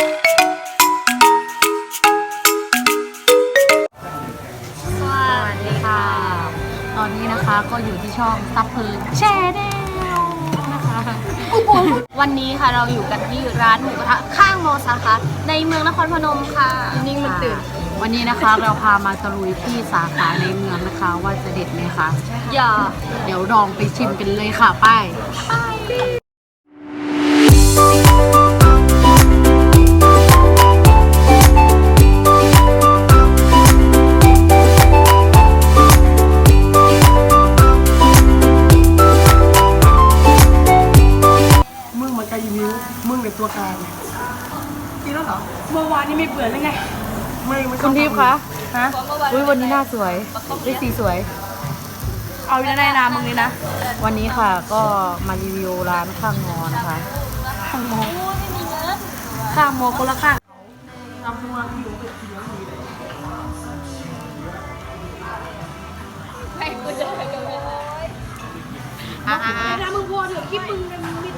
สวัสดีค่ะ ตอนนี้นะคะก็อยู่ที่ช่องซับเพลินแชร์แนลนะคะวันนี้ค่ะเราอยู่กันที่ร้านหมูกระทะข้างมอสาขาในเมืองนครพนมค่ะ นิ่งมันตื่น วันนี้นะคะเราพามาตะลุยที่สาขาในเมืองนะคะ ว่าจะเด็ดไหมคะ อย่า เดี๋ยวลองไปชิมกันเลยค่ะไป้าย เหรอเมื่อวานนี้ไม่เบื่อเลยไงไม่ไม่คุณทิพย์คะฮะอุ้ยวันนี้หน้าสวยด้วยสีสวย เอาอยู่ในนามมึงเลยนะวันนี้ค่ะก็มารีวิวร้านข้างมอนะคะ ข้างมองข้างมองคนละข้างทำตัวอยู่เป็นเสียงดีเลยอ่านะมึงพอเถอะคลิปมึงมันมี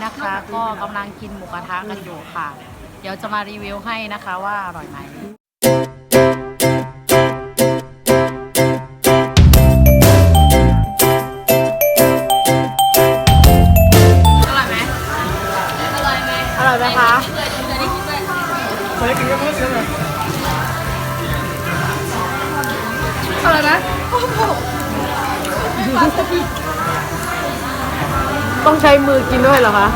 นนี้นะคะ ก็กำลังกินหมูกระทะกันอยู่ค่ะ เดี๋ยวจะมารีวิวให้นะคะว่าอร่อยไหมอร่อยไหมอร่อยไหมอร่อยไหมคะเคยเคยได้คิดด้วยเคยกินก็เพิ่มเลยอร่อยไหม ต้องใช้มือกินด้วยเหรอคะ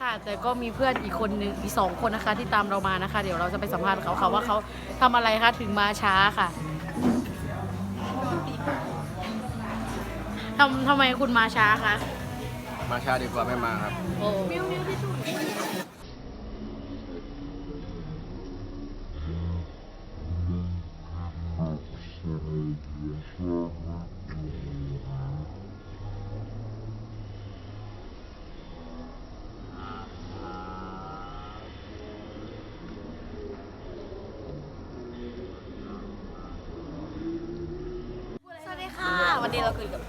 ค่ะ แต่ก็มีเพื่อนอีกคนนึงอีกสองคนนะคะ ที่ตามเรามานะคะ เดี๋ยวเราจะไปสัมภาษณ์เขาค่ะว่าเขาทำอะไรคะถึงมาช้าค่ะทำทำไมคุณมาช้าคะมาช้าดีกว่าไม่มาครับ โอ้สวัสดีค่ะ วันนี้ เราคุยกับ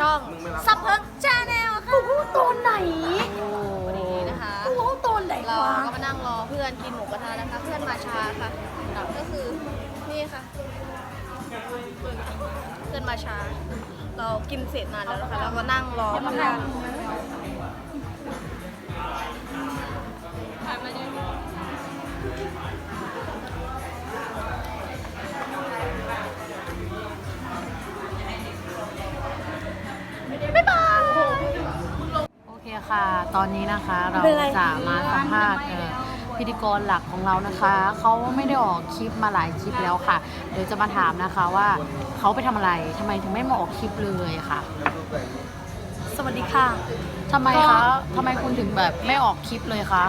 ช่องซับเพิร์กชาแนลค่ะตอนไหนวันนี้นะคะตอนไหนเราก็มานั่งรอเพื่อนกินหมูกระทะนะคะ เพื่อนมาช้าค่ะก็คือนี่ค่ะ เพื่อนมาช้า เรากินเสร็จนานแล้วนะคะเราก็นั่งรอเพื่อนบ๊ายบ ตอนนี้นะคะ เราจะมาสัมภาษณ์เอ่อพิธีกรหลักของเรานะคะ เขาไม่ได้ออกคลิปมาหลายคลิปแล้วค่ะ เดี๋ยวจะมาถามนะคะว่าเขาไปทำอะไรทำไมถึงไม่มาออกคลิปเลยค่ะสวัสดีค่ะทำไมคะทำไมคุณถึงแบบไม่ออกคลิปเลยคะ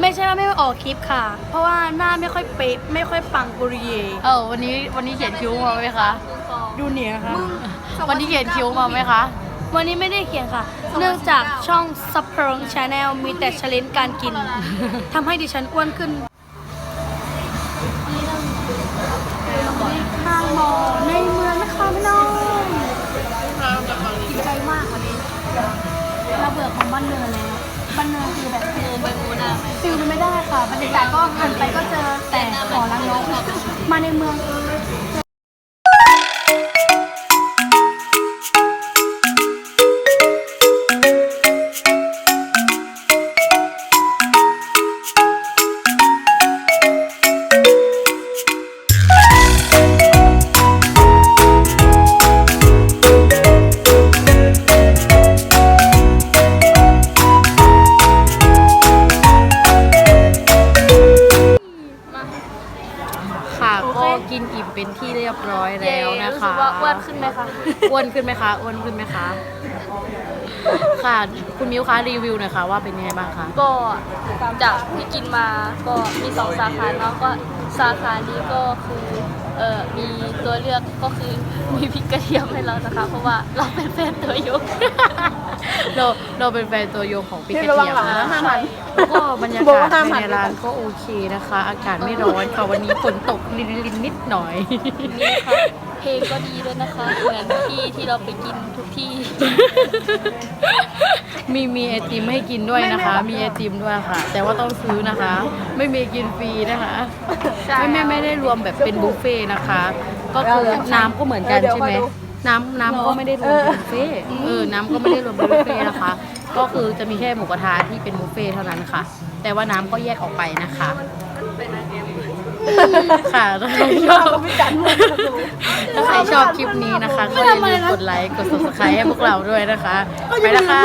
ไม่ใช่ว่าไม่ออกคลิปค่ะ เพราะว่าหน้าไม่ค่อยเป๊ะไม่ค่อยปังปุริเยเออวันนี้วันนี้เขียนคิ้วมาไหมคะดูเหนียค่ะวันนี้เขียนคิ้วมาไหมคะ วันนี้ไม่ได้เขียนค่ะ เนื่องจากช่องซับเพิร์งชาแนลมีแต่ชเลนการกิน ทำให้ดิฉันอ้วนขึ้นข้างมอในเมืองนะครพนมกินใจมากวันนี้เราเบื่อของบ้านเนินแล้วบ้านเนินคือแบบไปมูนาไหมฟิลมันไม่ได้ค่ะบรรยากาศก็หันไปก็เจอแต่หอรังนกมาในเมือง ที่เรียบร้อยแล้วนะคะรู้สึกว่าอ้วนขึ้นไหมคะอ้วนขึ้นไหมคะอ้วนขึ้นไหมคะค่ะคุณมิวคะรีวิวหน่อยค่ะว่าเป็นยังไงบ้างคะก็ จากที่กินมาก็มีสองสาขาเนาะก็สาขานี้ก็คือเอ่อมีตัวเลือกก็คือมีพริกกระเทียมให้เรานะคะ เพราะว่าเราเป็นแฟนตัวยก เราเราเป็นแฟนตัวยงของพี่กพี่ระระวังเทียมหลังนะนะห้าพันแล้วก็บรรยาบอกกาศว่าห้ามหันในร้านก็โอเคนะคะ อากาศไม่ร้อนค่ะวันนี้ฝนตกลินลินๆนิดหน่อยนี่ค่ะเพลงก็ดีด้วยนะคะเหมือนที่ที่เราไปกินทุกที่ มีมีไอติมให้กินด้วยนะคะ มีไอติมด้วยค่ะ แต่ว่าต้องซื้อนะคะ ไม่มีกินฟรีนะคะใช่ไม่แม่ไม่ได้รวมแบบเป็นบุฟเฟ่ต์นะคะ ก็คือน้ำก็เหมือนกันใช่ไหมน้ำน้ำก็ไม่ได้รวมเป็นบุฟเฟ่ต์เออ น้ำก็ไม่ได้รวมเป็นบุฟเฟ่ต์นะคะ ก็คือจะมีแค่หมูกระทะที่เป็นบุฟเฟ่ต์เท่านั้นค่ะ แต่ว่าน้ำก็แยกออกไปนะคะ ค่ะถ้าใครชอบถ้าใครชอบคลิปนี้นะคะ ก็อย่าลืมกดไลค์ กด subscribe ให้พวกเราด้วยนะคะ ไปแล้วค่ะ